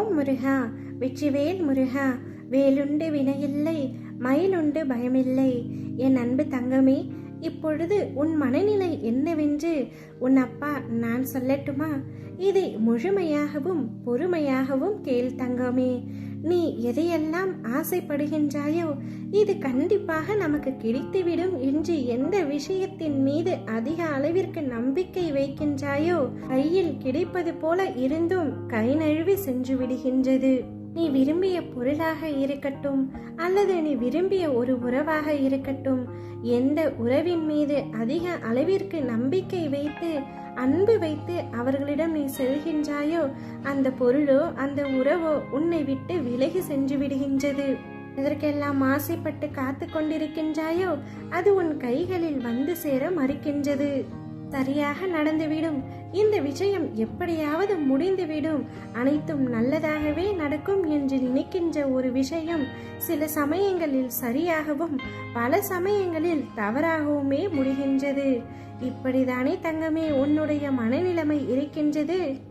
ஓம் முருகா வெற்றிவேல் முருகா வேலுண்டு வினையில்லை மயிலுண்டு பயமில்லை. என் அன்பு தங்கமே இப்பொழுது உன் மனநிலை என்னவென்று உன் அப்பா நான் சொல்லட்டுமா? இதை முழுமையாகவும் பொறுமையாகவும் கேள் தங்கமே. நீ எதையெல்லாம் ஆசைப்படுகின்றாயோ இது கண்டிப்பாக நமக்கு கிடைத்துவிடும் என்று எந்த விஷயத்தின் மீது அதிக அளவிற்கு நம்பிக்கை வைக்கின்றாயோ கையில் கிடைப்பது போல இருந்தும் கை நழுவி சென்று விடுகின்றது. நீ விரும்பிய பொருளாக இருக்கட்டும் அல்லது நீ விரும்பிய ஒரு உறவாக இருக்கட்டும் எந்த உறவின் மீது அதிக அளவிற்கு நம்பிக்கை வைத்து அன்பு வைத்து அவர்களிடம் நீ செல்கின்றாயோ அந்த பொருளோ அந்த உறவோ உன்னை விட்டு விலகி சென்று விடுகின்றது. இதற்கெல்லாம் ஆசைப்பட்டு காத்து கொண்டிருக்கின்றாயோ அது உன் கைகளில் வந்து சேர மறுக்கின்றது. சரியாக நடந்துவிடும். இந்த விஷயம் எப்படியாவது முடிந்துவிடும். அனைத்தும் நல்லதாகவே நடக்கும் என்று நினைக்கின்ற ஒரு விஷயம் சில சமயங்களில் சரியாகவும் பல சமயங்களில் தவறாகவுமே முடிகின்றது. இப்படிதானே தங்கமே உன்னுடைய மனநிலைமை இருக்கின்றது.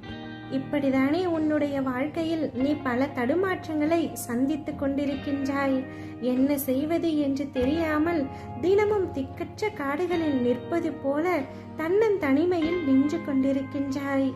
இப்படிதானே உன்னுடைய வாழ்க்கையில் நீ பல தடுமாற்றங்களை சந்தித்து கொண்டிருக்கின்றாய். என்ன செய்வது என்று தெரியாமல் தினமும் திக்கற்ற காடுகளில் நிற்பது போல தன்னன் தனிமையில் நின்று கொண்டிருக்கின்றாய்.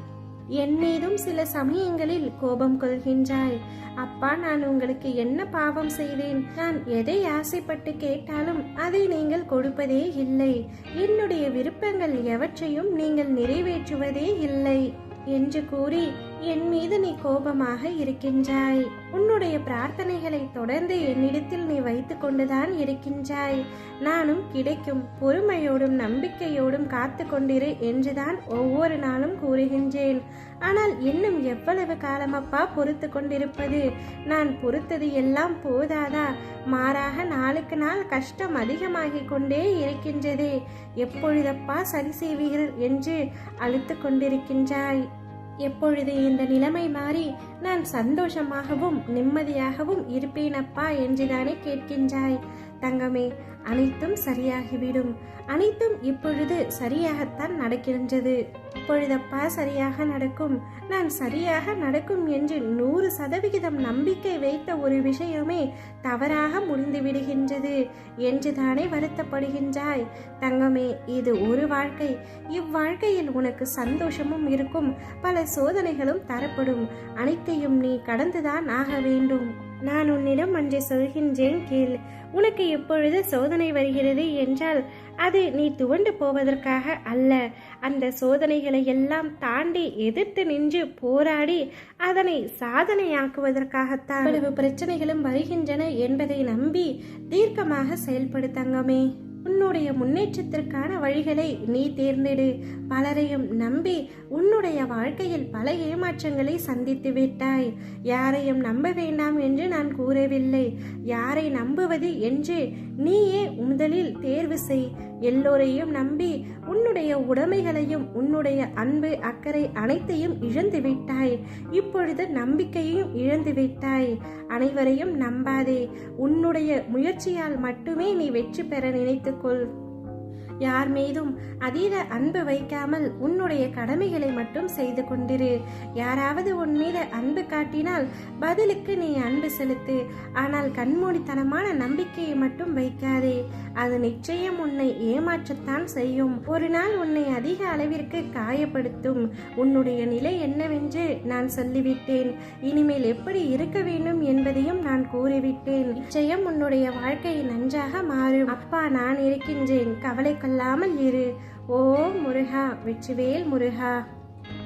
என் மீதும் சில சமயங்களில் கோபம் கொள்கின்றாய். அப்பா நான் உங்களுக்கு என்ன பாவம் செய்தேன்? நான் எதை ஆசைப்பட்டு கேட்டாலும் அதை நீங்கள் கொடுப்பதே இல்லை. என்னுடைய விருப்பங்கள் எவற்றையும் நீங்கள் நிறைவேற்றுவதே இல்லை. என்று கூறி என் மீது நீ கோபமாக இருக்கின்றாய். உன்னுடைய பிரார்த்தனைகளை தொடர்ந்து என்னிடத்தில் நீ வைத்து கொண்டுதான் இருக்கின்றாய். நானும் கிடைக்கும் பொறுமையோடும் நம்பிக்கையோடும் காத்து கொண்டிரு என்றுதான் ஒவ்வொரு நாளும் கூறுகின்றேன். ஆனால் இன்னும் எவ்வளவு காலமப்பா பொறுத்து கொண்டிருப்பது? நான் பொறுத்தது எல்லாம் போதாதா? மாறாக நாளுக்கு நாள் கஷ்டம் அதிகமாகிக் கொண்டே இருக்கின்றதே. எப்பொழுதப்பா சரி செய்வீர்கள் என்று அழுத்து கொண்டிருக்கின்றாய். எப்பொழுது இந்த நிலைமை மாறி நான் சந்தோஷமாகவும் நிம்மதியாகவும் இருப்பேனப்பா என்றுதானே கேட்கின்றாய். தங்கமே அனைத்தும் சரியாகிவிடும். அனைத்தும் இப்பொழுது சரியாகத்தான் நடக்கின்றது. இப்பொழுதப்பா சரியாக நடக்கும். நான் சரியாக நடக்கும் என்று நூறு சதவிகிதம் நம்பிக்கை வைத்த ஒரு விஷயமே தவறாக முடிந்து விடுகின்றது என்றுதானே வருத்தப்படுகின்றாய். தங்கமே இது ஒரு வாழ்க்கை. இவ்வாழ்க்கையில் உனக்கு சந்தோஷமும் இருக்கும். பல சோதனைகளும் தரப்படும். அனைத்தையும் நீ கடந்துதான் ஆக வேண்டும். நான் உன்னிடம் அன்று சொல்கின்றேன் கேள். உனக்கு எப்பொழுது சோதனை வருகிறது என்றால் அது நீ துவண்டு போவதற்காக அல்ல. அந்த சோதனைகளை எல்லாம் தாண்டி எதிர்த்து நின்று போராடி அதனை சாதனையாக்குவதற்காகத்தான். பிரச்சனைகளும் வருகின்றன என்பதை நம்பி தீர்க்கமாக செயல்படுத்தங்கமே உன்னுடைய முன்னேற்றத்திற்கான வழிகளை நீ தேர்ந்தெடு. பலரையும் நம்பி உன்னுடைய வாழ்க்கையில் பல ஏமாற்றங்களை சந்தித்து விட்டாய். யாரையும் நம்ப வேண்டாம் என்று நான் கூறவில்லை. யாரை நம்புவது என்று நீயே முதலில் தேர்வு செய். எல்லோரையும் நம்பி உன்னுடைய உடைமைகளையும் உன்னுடைய அன்பு அக்கறை அனைத்தையும் இழந்து விட்டாய். இப்பொழுது நம்பிக்கையையும் இழந்து விட்டாய். அனைவரையும் நம்பாதே. உன்னுடைய முயற்சியால் மட்டுமே நீ வெற்றி பெற நினைத்துக்கொள். யார் மீதும் அதீத அன்பு வைக்காமல் உன்னுடைய கடமைகளை மட்டும் செய்து கொண்டிரு. யாராவது உன் மீது அன்பு காட்டினால் பதிலுக்கு நீ அன்பு செலுத்து. ஆனால் கண்மூடித்தனமான நம்பிக்கையை மட்டும் வைக்காதே. அது நிச்சயம் உன்னை ஏமாற்றத்தான் செய்யும். ஒரு நாள் உன்னை அதிக அளவிற்கு காயப்படுத்தும். உன்னுடைய நிலை என்னவென்று நான் சொல்லிவிட்டேன். இனிமேல் எப்படி இருக்க வேண்டும் என்பதையும் நான் கூறிவிட்டேன். நிச்சயம் உன்னுடைய வாழ்க்கை நன்றாக மாறும். அப்பா நான் இருக்கின்றேன். கவலை கொள்ளாமல் இரு. ஓ முருகா வெற்றிவேல் முருகா.